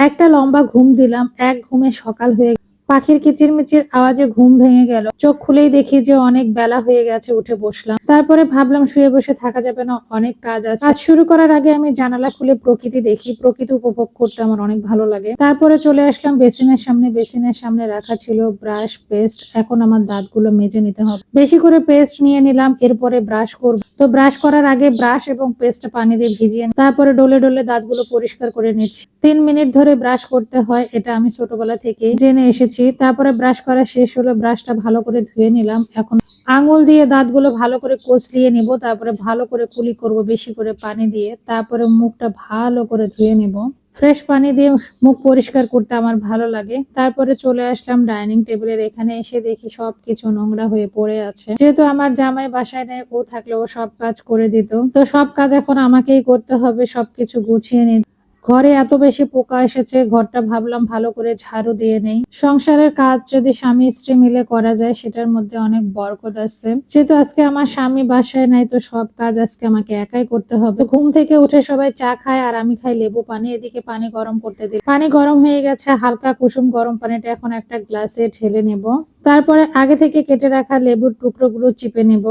একটা লম্বা ঘুম দিলাম এক ঘুমে সকাল হয়ে পাখির কিচিরমিচির আওয়াজে ঘুম ভেঙে গেল। চোখ খুলেই দেখি যে অনেক বেলা হয়ে গেছে, উঠে বসলাম। তারপরে ভাবলাম শুয়ে বসে থাকা যাবে না, অনেক কাজ আছে। কাজ শুরু করার আগে আমি জানালা খুলে প্রকৃতি দেখি। প্রকৃতি উপভোগ করতে আমার অনেক ভালো লাগে। তারপরে চলে আসলাম বেসিনের সামনে। বেসিনের সামনে রাখা ছিল ব্রাশ, পেস্ট। এখন আমার দাঁতগুলো মেজে নিতে হবে। বেশি করে পেস্ট নিয়ে নিলাম, এরপরে ব্রাশ করব। তো ব্রাশ করার আগে ব্রাশ এবং পেস্ট পানি দিয়ে ভিজিয়ে তারপরে ডলে ডলে দাঁতগুলো পরিষ্কার করে নিচ্ছি। তিন মিনিট ধরে ব্রাশ করতে হয়, এটা আমি ছোটবেলা থেকে জেনে এসেছি। তারপরে ব্রাশ করা শেষ হলে ব্রাশটা ভালো করে ধুয়ে নিলাম। এখন আঙুল দিয়ে দাঁতগুলো ভালো করে কচলিয়ে নিব, তারপরে ভালো করে কুলি করব বেশি করে পানি দিয়ে, তারপরে মুখটা ভালো করে ধুয়ে নিব। ফ্রেশ পানি দিয়ে মুখ পরিষ্কার করতে আমার ভালো লাগে। তারপরে চলে আসলাম ডাইনিং টেবিলের এখানে এসে দেখি সবকিছু নোংরা হয়ে পড়ে আছে। যেহেতু আমার জামাই বাসায় নেই, ও থাকলে ও সব কাজ করে দিত। তো সব কাজ এখন আমাকেই করতে হবে, সবকিছু গুছিয়ে নিতে ঘরে এত বেশি পোকা এসেছে, ঘরটা ভাবলাম ভালো করে ঝাড়ু দিয়ে নেই। সংসারের কাজ যদি স্বামী স্ত্রী মিলে করা যায়, সেটার মধ্যে অনেক বরকত আছে। যেহেতু আজকে আমার স্বামী বাসায় নাই, তো সব কাজ আজকে আমাকে একাই করতে হবে। ঘুম থেকে উঠে সবাই চা খায় আর আমি খাই লেবু পানি, এদিকে পানি গরম করতে দিই পানি গরম হয়ে গেছে, হালকা কুসুম গরম পানিটা এখন একটা গ্লাসে ঢেলে নেব। তারপরে আগে থেকে কেটে রাখা লেবুর টুকরোগুলো চিপে নেব।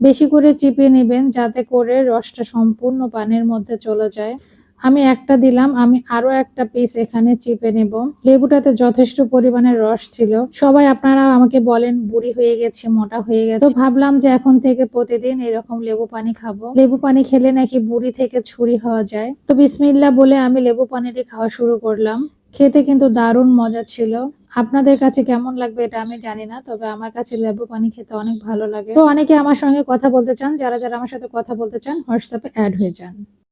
বেশি করে চিপে নেবেন যাতে করে রসটা সম্পূর্ণ পানির মধ্যে চলে যায়। আমি একটা দিলাম, আমি আরও একটা পিস এখানে চিপে নেব। লেবুটাতে যথেষ্ট পরিমাণে রস ছিল। সবাই আপনারা আমাকে বলেন, বুড়ি হয়ে গেছে, মোটা হয়ে গেছে। তো ভাবলাম যে এখন থেকে প্রতিদিন এরকম লেবু পানি খাব। লেবু পানি খেলে নাকি বুড়ি থেকে ছুরি হওয়া যায়? তো বিসমিল্লা বলে আমি লেবু পানিটি খাওয়া শুরু করলাম। খেতে কিন্তু দারুণ মজা ছিল। আপনাদের কাছে কেমন লাগবে এটা আমি জানি না, তবে আমার কাছে লেবু পানি খেতে অনেক ভালো লাগে। তো অনেকে আমার সঙ্গে কথা বলতে চান, যারা যারা আমার সাথে কথা বলতে চান, হোয়াটসঅ্যাপে অ্যাড হয়ে যান।